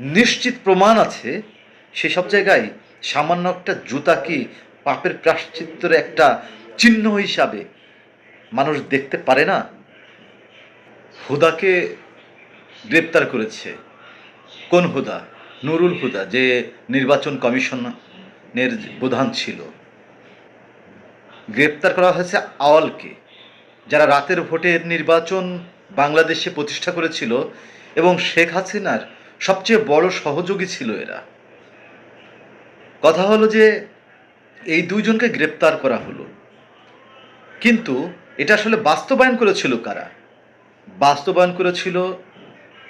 নিশ্চিত প্রমাণ আছে সেসব জায়গায় সামান্য একটা জুতা কি পাপের প্রাশ্চিত্যের একটা চিহ্ন হিসাবে মানুষ দেখতে পারে না? হুদাকে গ্রেপ্তার করেছে। কোন হুদা? নুরুল হুদা, যে নির্বাচন কমিশনের প্রধান ছিল। গ্রেপ্তার করা হয়েছে আওয়ালকে, যারা রাতের ভোটের নির্বাচন বাংলাদেশে প্রতিষ্ঠা করেছিল এবং শেখ হাসিনার সবচেয়ে বড় সহযোগী ছিল এরা। কথা হলো যে, এই দুইজনকে গ্রেপ্তার করা হলো। কিন্তু এটা আসলে বাস্তবায়ন করেছিল কারা? বাস্তবায়ন করেছিল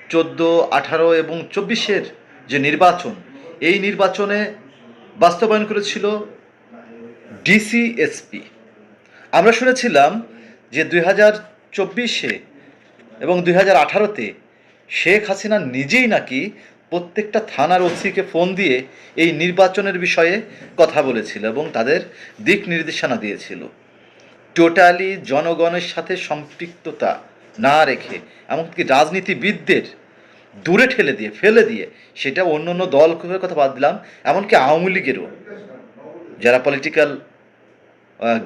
চোদ্দ, আঠারো এবং চব্বিশের যে নির্বাচন, এই নির্বাচনে বাস্তবায়ন করেছিল ডিসিএসপি। আমরা শুনেছিলাম যে দুই হাজার চব্বিশে এবং দুই হাজার আঠারোতে শেখ হাসিনা নিজেই নাকি প্রত্যেকটা থানার ওসিকে ফোন দিয়ে এই নির্বাচনের বিষয়ে কথা বলেছিল এবং তাদের দিক নির্দেশনা দিয়েছিল। টোটালি জনগণের সাথে সম্পৃক্ততা না রেখে, এমনকি রাজনীতিবিদদের দূরে ঠেলে দিয়ে, ফেলে দিয়ে সেটা অন্য অন্য দলের কথা বাদ দিলাম, এমনকি আওয়ামী লীগেরও। যারা পলিটিক্যাল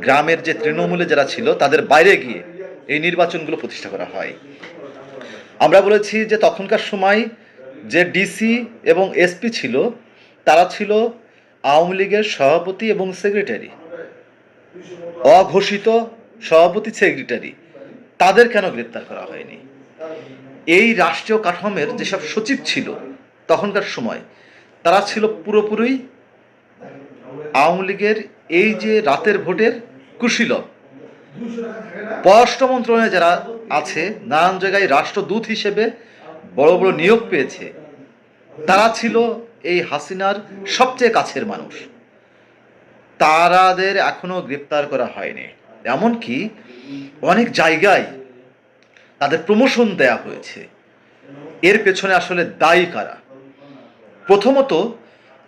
গ্রামের যে তৃণমূলে যারা ছিল, তাদের বাইরে গিয়ে এই নির্বাচনগুলো প্রতিষ্ঠা করা হয়। আমরা বলেছি যে তখনকার সময় যে ডিসি এবং এসপি ছিল, তারা ছিল আওয়ামী লীগের সভাপতি এবং সেক্রেটারি অঘোষিত সভাপতি সেক্রেটারি তাদের কেন গ্রেপ্তার করা হয়নি? এই রাষ্ট্রীয় কাঠামের যেসব সচিব ছিল তখনকার সময়, তারা ছিল পুরোপুরি আওয়ামী লীগের এই যে রাতের ভোটের কুশীলভ পররাষ্ট্র মন্ত্রণালয়ে যারা আছে, নানান জায়গায় রাষ্ট্রদূত হিসেবে বড় বড় নিয়োগ পেয়েছে, তারা ছিল এই হাসিনার সবচেয়ে কাছের মানুষ। তারাদের এখনও গ্রেপ্তার করা হয়নি। এমনকি অনেক জায়গায় তাদের প্রমোশন দেয়া হয়েছে। এর পেছনে আসলে দায়ী কারা? প্রথমত,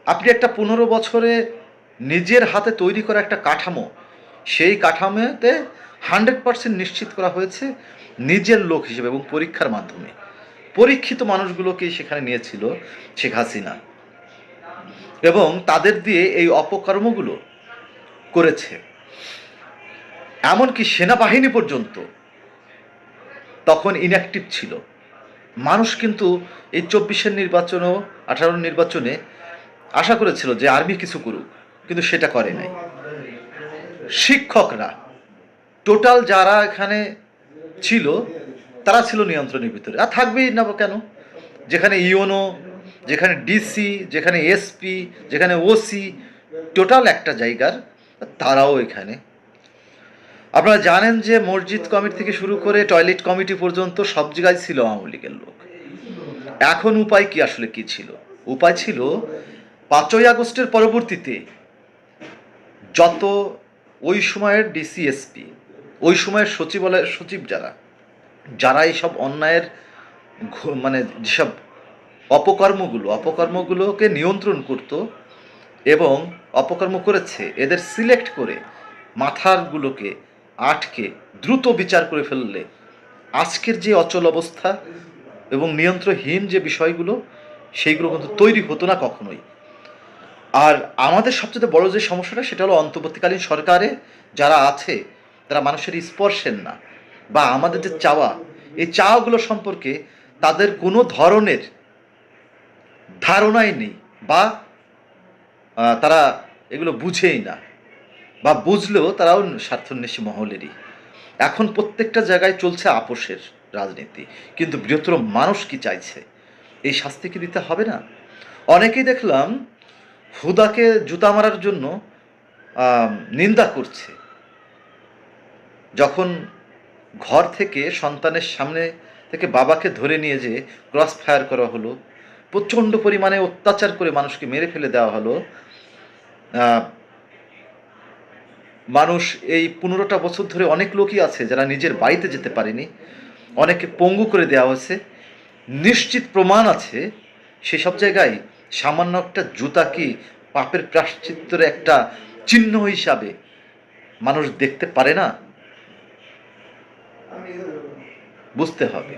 আপনি একটা পনেরো বছরে নিজের হাতে তৈরি করা একটা কাঠামো সেই কাঠামোতে হান্ড্রেড পার্সেন্ট নিশ্চিত করা হয়েছে নিজের লোক হিসেবে এবং পরীক্ষার মাধ্যমে। পরীক্ষিত মানুষগুলোকেই সেখানে নিয়েছিল শেখ হাসিনা। এবং তাদের দিয়ে এই অপকর্মগুলো করেছে। এমনকি সেনাবাহিনী পর্যন্ত তখন ইনঅ্যাক্টিভ ছিল। মানুষ কিন্তু এই চব্বিশের নির্বাচনও আঠারো নির্বাচনে আশা করেছিল যে আর্মি কিছু করুক, কিন্তু সেটা করে নাই। শিক্ষকরা টোটাল যারা এখানে ছিল, তারা ছিল নিয়ন্ত্রণের ভিতরে। আর থাকবেই না কেন? যেখানে ইওনো, যেখানে ডিসি, যেখানে এসপি, যেখানে ওসি টোটাল একটা জায়গার, তারাও এখানে। আপনারা জানেন যে মসজিদ কমিটি থেকে শুরু করে টয়লেট কমিটি পর্যন্ত সব জায়গায় ছিল আওয়ামী লীগের লোক। এখন উপায় কি আসলে কি ছিল? উপায় ছিল পাঁচই আগস্টের পরবর্তীতে যত ওই সময়ের ডিসিএসপি ওই সময়ের সচিবালয়ের সচিব যারা যারা এইসব অন্যায়ের মানে যেসব অপকর্মগুলো, অপকর্মগুলোকে নিয়ন্ত্রণ করত এবং অপকর্ম করেছে, এদের সিলেক্ট করে মাথারগুলোকে আটকে দ্রুত বিচার করে ফেললে আজকের যে অচল অবস্থা এবং নিয়ন্ত্রণহীন যে বিষয়গুলো, সেইগুলো কিন্তু তৈরি হতো না কখনোই। আর আমাদের সবচেয়ে বড় যে সমস্যাটা, সেটা হলো অন্তর্বর্তীকালীন সরকারে যারা আছে, তারা মানুষের স্পর্শের না বা আমাদের যে চাওয়া, এই চাওয়াগুলো সম্পর্কে তাদের কোনো ধরনের ধারণাই নেই বা তারা এগুলো বুঝেই না বা বুঝলেও তারাও স্বার্থন্বেষী মহলেরই। এখন প্রত্যেকটা জায়গায় চলছে আপোষের রাজনীতি, কিন্তু বৃহত্তর মানুষ কি চাইছে? এই শাস্তি কি দিতে হবে না? অনেকেই দেখলাম হুদাকে জুতা মারার জন্য নিন্দা করছে। যখন ঘর থেকে সন্তানের সামনে থেকে বাবাকে ধরে নিয়ে যে ক্রস ফায়ার করা হলো, প্রচণ্ড পরিমাণে অত্যাচার করে মানুষকে মেরে ফেলে দেওয়া হলো মানুষ এই পনেরোটা বছর ধরে অনেক লোকই আছে যারা নিজের বাড়িতে যেতে পারেনি অনেকে পঙ্গু করে দেওয়া হয়েছে। নিশ্চিত প্রমাণ আছে, সেসব জায়গায় সামান্য একটা জুতা কি পাপের প্রাশ্চিত্যের একটা চিহ্ন হিসাবে মানুষ দেখতে পারে না? বুঝতে হবে।